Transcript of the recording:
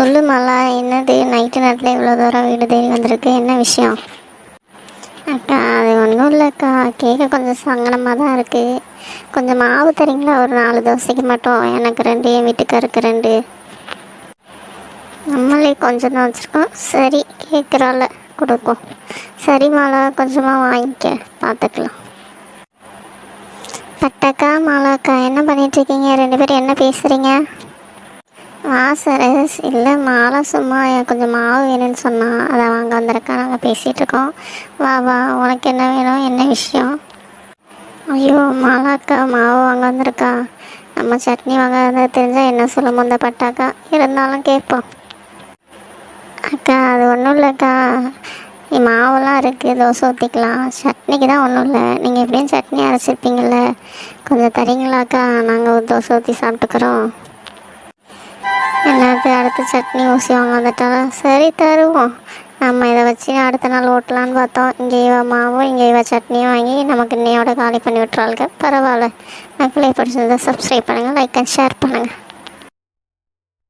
சொல்லு மாலா என்னது? நைட்டு நேரத்தில் இவ்வளோ தூரம் வீடு தேடி வந்திருக்கு. என்ன விஷயம்? அக்கா அது ஒன்றும் இல்லைக்கா. கேட்க கொஞ்சம் சங்கடமாக தான் இருக்குது கொஞ்சம் மாவு தரீங்களா? ஒரு நாலு தோசைக்கு மட்டும். எனக்கு ரெண்டு என் வீட்டுக்காருக்கு ரெண்டு. நம்மளே கொஞ்சம் தான் வச்சுருக்கோம். சரி கேட்குறால கொடுப்போம். சரி மாலா கொஞ்சமாக வாங்கிக்க. பார்த்துக்கலாம் பட்டக்கா மாலாக்கா என்ன பண்ணிட்டு இருக்கீங்க? ரெண்டு பேரும் என்ன பேசுகிறீங்க வா சரஸ் இல்லை மாலை சும்மா கொஞ்சம் மாவு வேணும்னு சொன்னான் அதை வாங்க வந்திருக்கா நாங்கள் பேசிகிட்டு இருக்கோம். வா வா உனக்கு என்ன வேணும் என்ன விஷயம்? ஐயோ மாலாக்கா மாவு வாங்க வந்திருக்கா. நம்ம சட்னி வாங்க தெரிஞ்சால் என்ன சொல்ல முந்த பட்டாக்கா. இருந்தாலும் கேட்போம். அக்கா அது ஒன்றும் இல்லைக்கா இ- மாவெல்லாம் இருக்குது தோசை ஊற்றிக்கலாம் சட்னிக்கு தான் ஒன்றும் இல்லை. நீங்கள் எப்படியும் சட்னி அரைச்சிருப்பீங்கள்ல கொஞ்சம் தரீங்களாக்கா நாங்கள் ஒரு தோசை ஊற்றி சாப்பிட்டுக்கிறோம். என்னது அடுத்து சட்னி ஊசி அவங்க வந்துட்டாலும் சரி தருவோம். நம்ம இதை வச்சு அடுத்த நாள் ஓட்டலான்னு பார்த்தோம். இங்கே இவ மாவும் இங்கே இவ சட்னியும் வாங்கி நமக்கு இன்னையோட காலி பண்ணி விட்டுறாளுங்க. பரவாயில்ல. நான் மக்களே பிடிச்சிருந்தா சப்ஸ்கிரைப் பண்ணுங்கள் லைக் அண்ட் ஷேர் பண்ணுங்கள்